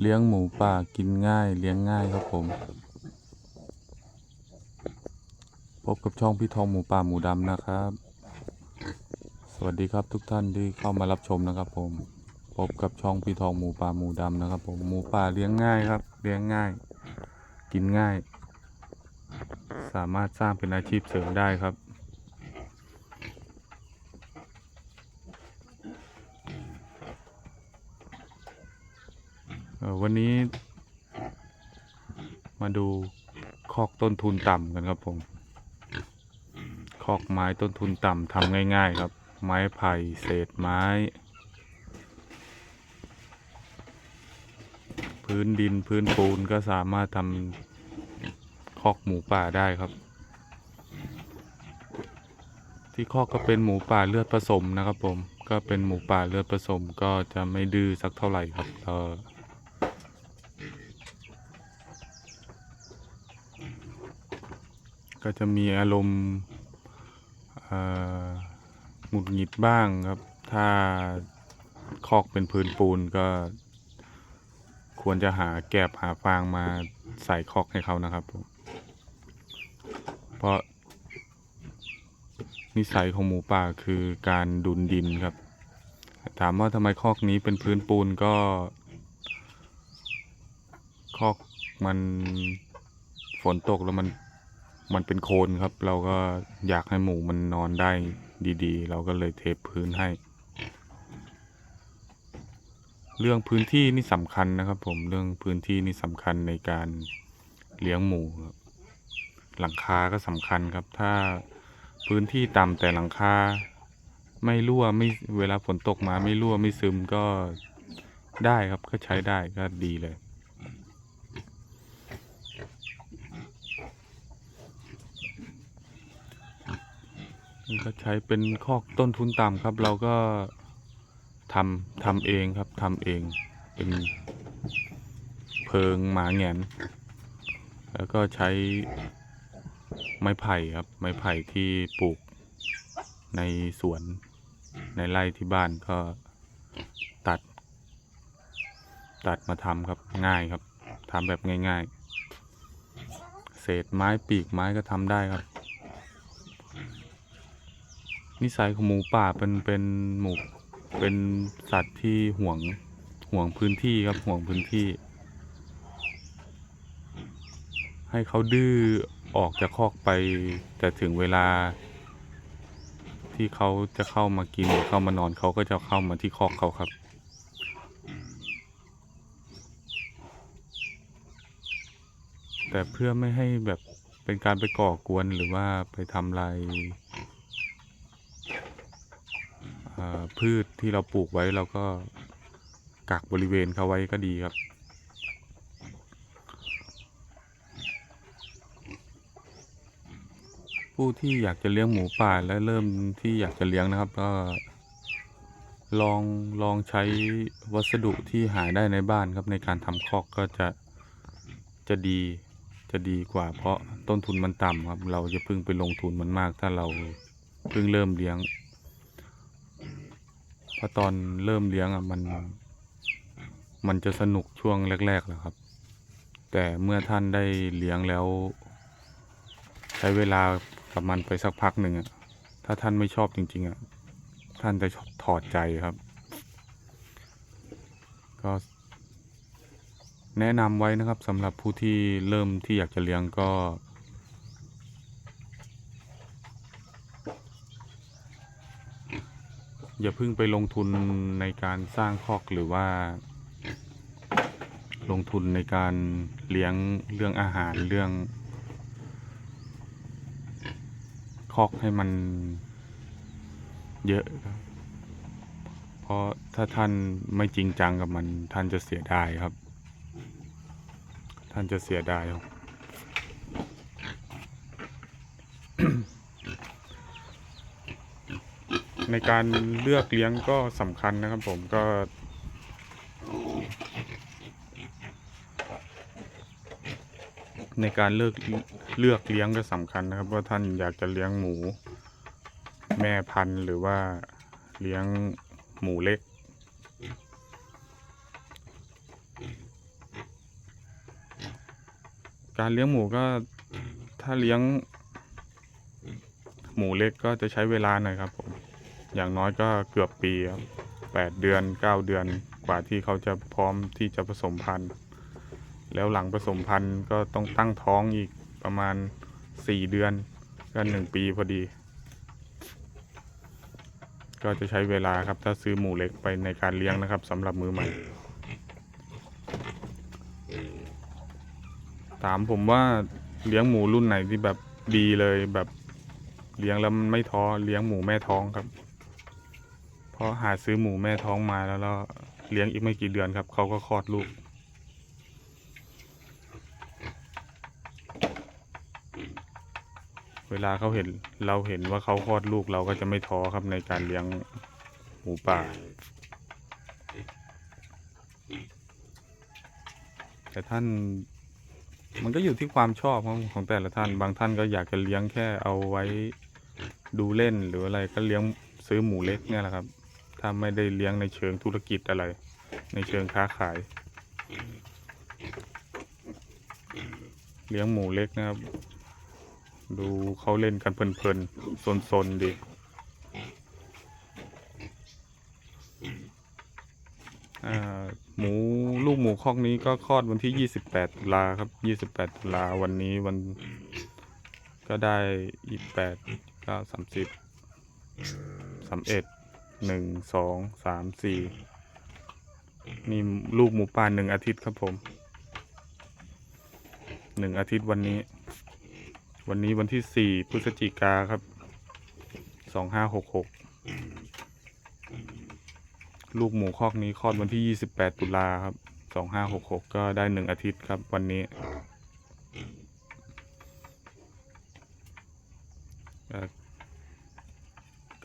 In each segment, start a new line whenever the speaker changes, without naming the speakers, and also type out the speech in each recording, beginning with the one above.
เลี้ยงหมูป่ากินง่าย เลี้ยงง่ายครับผม พบกับช่องพี่ทองหมูป่าหมูดำนะครับ สวัสดีครับทุกท่านที่เข้ามารับชมนะครับผม พบกับช่องพี่ทองหมูป่าหมูดำนะครับผม หมูป่าเลี้ยงง่ายครับ เลี้ยงง่าย กินง่าย สามารถสร้างเป็นอาชีพเสริมได้ครับ เอ่อ วันนี้ มาดูคอกต้นทุนต่ำกันครับผม คอกไม้ต้นทุนต่ำทำง่ายๆครับ ไม้ไผ่เศษไม้ พื้นดินพื้นปูนก็สามารถทำคอกหมูป่าได้ครับ ที่คอกก็เป็นหมูป่าเลือดผสมนะครับผมก็เป็นหมูป่าเลือดผสมก็จะไม่ดื้อสักเท่าไหร่ครับเออ ก็จะมีอารมณ์หงุดหงิดบ้างครับ ถ้าคอกเป็นพื้นปูนก็ ควรจะหาแกบหาฟางมาใส่คอกให้เขานะครับผมเพราะนิสัยของหมูป่าคือการดุนดินครับ ถามว่าทำไมคอกนี้เป็นพื้นปูนก็คอกมันฝนตกแล้วมัน มันเป็นโคนครับ เราก็อยากให้หมูมันนอนได้ดีๆ เราก็เลยเทพื้นให้ เรื่องพื้นที่นี่สำคัญนะครับผมเรื่องพื้นที่นี่สำคัญในการเลี้ยงหมูครับหลังคาก็สำคัญครับ ถ้าพื้นที่ต่ำแต่หลังคาไม่รั่วไม่เวลาฝนตกมาไม่รั่วไม่ซึมก็ได้ครับก็ใช้ได้ก็ดีเลย นี่ก็ใช้เป็นคอกต้นทุนต่ำครับ เราก็ทำทำเองครับทำเองเป็นเพิงหมาแงน แล้วก็ใช้ไม้ไผ่ครับ ไม้ไผ่ที่ปลูกในสวนในไร่ที่บ้านก็ตัด ตัดมาทำครับง่ายครับทำแบบง่าย ๆ เศษไม้ปีกไม้ก็ทำได้ครับ นิสัยของหมูป่าเป็นเป็นหมูเป็นสัตว์ที่ห่วงห่วงพื้นที่ครับห่วงพื้นที่ ให้เขาดื้อออกจากคอกไปแต่ถึงเวลา ที่เขาจะเข้ามากินหรือเข้ามานอนเขาก็จะเข้ามาที่คอกเขาครับแต่เพื่อไม่ให้แบบเป็นการไปก่อกวนหรือว่าไปทำลาย เอ่อ พืชที่เราปลูกไว้เราก็กักบริเวณเขาไว้ก็ดีครับ ผู้ที่อยากจะเลี้ยงหมูป่าและเริ่มที่อยากจะเลี้ยงนะครับ ก็ ลองลองใช้วัสดุที่หาได้ในบ้านครับในการทำคอกก็จะจะดีจะดีกว่าเพราะต้นทุนมันต่ำครับ เราจะพิ่งไปลงทุนมันมากถ้าเราเพิ่งเริ่มเลี้ยง เพราะตอนเริ่มเลี้ยงอะมันมันจะสนุกช่วงแรกๆแหละครับ แต่เมื่อท่านได้เลี้ยงแล้ว ใช้เวลากับมันไปสักพักหนึ่งอะถ้าท่านไม่ชอบจริง ๆอะท่านจะถอดใจครับ ก็แนะนำไว้นะครับสำหรับผู้ที่เริ่มที่อยากจะเลี้ยงก็ อย่าเพิ่งไปลงทุนในการสร้างคอกหรือว่า ลงทุนในการเลี้ยงเรื่องอาหารเรื่อง คอกให้มันเยอะครับ เพราะถ้าท่านไม่จริงจังกับมัน ท่านจะเสียดายครับ ท่านจะเสียดายครับ ในการเลือกเลี้ยงก็สำคัญนะครับผมก็ ในการเลือกเลือกเลี้ยงก็สำคัญนะครับ ว่าท่านอยากจะเลี้ยงหมู แม่พันธุ์หรือว่าเลี้ยงหมูเล็กการเลี้ยงหมูก็ถ้าเลี้ยง หมูเล็กก็จะใช้เวลาหน่อยครับผม อย่างน้อยก็เกือบปีครับแปดเดือนเก้าเดือนกว่าที่เขาจะพร้อมที่จะผสมพันธุ์ แล้วหลังผสมพันธุ์ก็ต้องตั้งท้องอีกประมาณสี่เดือนก็หนึ่งปีพอดี ก็จะใช้เวลาครับถ้าซื้อหมูเล็กไปในการเลี้ยงนะครับสำหรับมือใหม่ ถามผมว่าเลี้ยงหมูรุ่นไหนที่แบบดีเลยแบบเลี้ยงแล้วมันไม่ท้อเลี้ยงหมูแม่ท้องครับ เพราะหาซื้อหมูแม่ท้องมาแล้วแล้วเลี้ยงอีกไม่กี่เดือนครับ เขาก็คลอดลูก เวลาเขาเห็นเราเห็นว่าเขาคลอดลูกเราก็จะไม่ท้อครับในการเลี้ยงหมูป่า แต่ท่านมันก็อยู่ที่ความชอบของของแต่ละท่าน บางท่านก็อยากจะเลี้ยงแค่เอาไว้ดูเล่นหรืออะไรก็เลี้ยงซื้อหมูเล็กเนี่ยแหละครับ ถ้าไม่ได้เลี้ยงในเชิงธุรกิจอะไร ในเชิงค้าขาย เลี้ยงหมูเล็กนะครับ ดูเขาเล่นกันเพลินๆซนๆดีหมูลูกหมูคอกนี้ก็คลอดวันที่ 28 ตุลาครับ 28 ตุลาวันนี้วันก็ได้ 28 9 30 31 1 2 3 4นี่ลูกหมูป่าหนึ่งอาทิตย์ครับผมหนึ่งอาทิตย์วันนี้ วันนี้วันที่4พฤศจิกาครับ2566ลูกหมูคอกนี้คลอดวันที่28ตุลาครับ2566ก็ได้หนึ่งอาทิตย์ครับวันนี้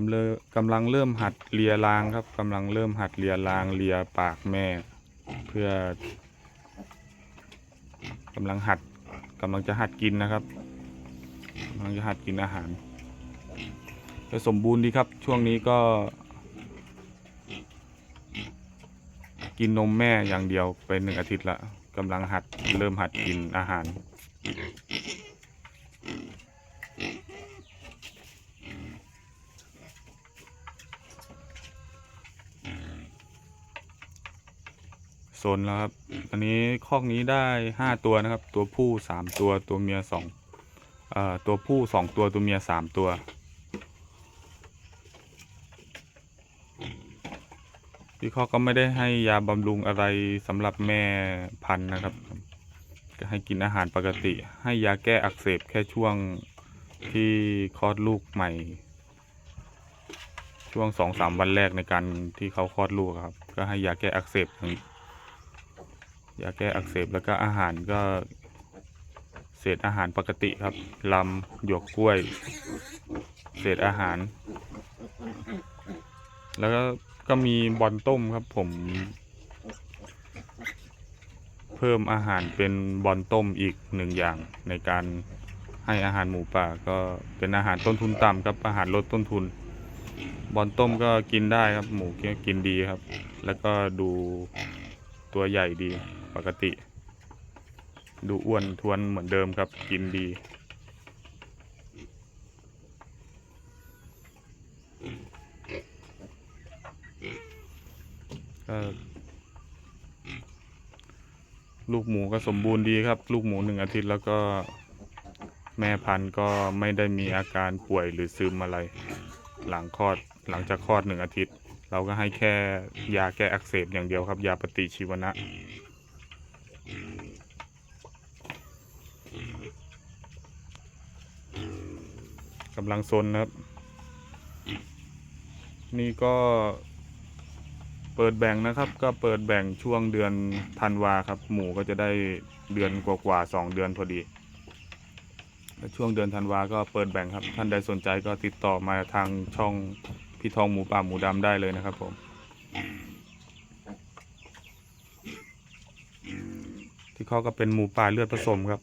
กำเลกำลังเริ่มหัดเลียรางครับกำลังเริ่มหัดเลียรางเลียปากแม่ เพื่อกำลังหัดกำลังจะหัดกินนะครับกำลังจะหัดกินอาหารก็สมบูรณ์ดีครับ ช่วงนี้ก็ กินนมแม่อย่างเดียวไปหนึ่งอาทิตย์ละกำลังหัดเริ่มหัดกินอาหาร โซนแล้วครับ อันนี้คอกนี้ได้ห้าตัวนะครับ ตัวผู้สามตัว ตัวเมียสองเอ่อ ตัวผู้สองตัว ตัวเมียสามตัวพี่เขาก็ไม่ได้ให้ยาบำรุงอะไรสำหรับแม่พันธุ์นะครับก็ให้กินอาหารปกติ ให้ยาแก้อักเสบแค่ช่วงที่คลอดลูกใหม่ ช่วงสองสามวันแรกในการที่เขาคลอดลูกครับ ก็ให้ยาแก้อักเสบ ยางยาแก้อักเสบแล้วก็อาหารก็ เศษอาหารปกติครับลำหยวกกล้วย เศษอาหาร แล้วก็ก็มีบอลต้มครับผม เพิ่มอาหารเป็นบอลต้มอีกหนึ่งอย่างในการให้อาหารหมูป่าก็เป็นอาหารต้นทุนต่ำครับอาหารลดต้นทุน บอลต้มก็กินได้ครับหมูก็กินดีครับ แล้วก็ดูตัวใหญ่ดี ปกติ ดูอ้วนทวนเหมือนเดิมครับ กินดี ลูกหมูก็สมบูรณ์ดีครับ ลูกหมูหนึ่งอาทิตย์แล้วก็แม่พันธุ์ก็ไม่ได้มีอาการป่วยหรือซึมอะไร หลังคลอดหลังจากคลอดหนึ่งอาทิตย์ เราก็ให้แค่ยาแก้อักเสบอย่างเดียวครับ ยาปฏิชีวนะ กำลังซนนะครับ นี่ก็เปิดแบ่งนะครับ ก็เปิดแบ่งช่วงเดือนธันวาครับ หมูก็จะได้เดือนกว่าๆสองเดือนพอดีแล้วช่วงเดือนธันวาก็เปิดแบ่งครับ ท่านใดสนใจก็ติดต่อมาทางช่องพี่ทองหมูป่าหมูดำได้เลยนะครับผม ที่เขาก็เป็นหมูป่าเลือดผสมครับ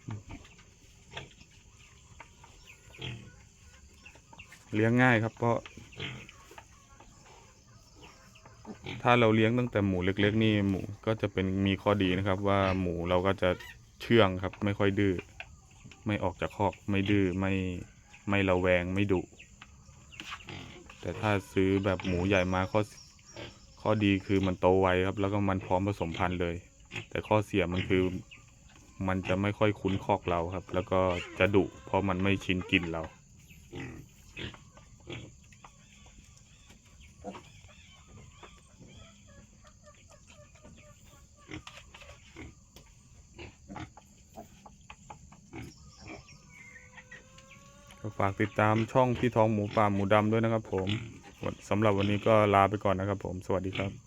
เลี้ยงง่ายครับ เพราะ ถ้าเราเลี้ยงตั้งแต่หมูเล็กๆ นี่หมูก็จะเป็นมีข้อดีนะครับ ว่าหมูเราก็จะเชื่องครับ ไม่ค่อยดื้อไม่ออกจากคอกไม่ดื้อไม่ไม่ระแวงไม่ดุแต่ถ้าซื้อแบบหมูใหญ่มาข้อข้อดีคือมันโตไวครับ แล้วก็มันพร้อมผสมพันธุ์เลย แต่ข้อเสียมันคือมันจะไม่ค่อยคุ้นคอกเราครับ แล้วก็จะดุเพราะมันไม่ชินกินเรา ฝากติดตามช่องพี่ทองหมูป่าหมูดำด้วยนะครับผมสำหรับวันนี้ก็ลาไปก่อนนะครับผมสวัสดีครับ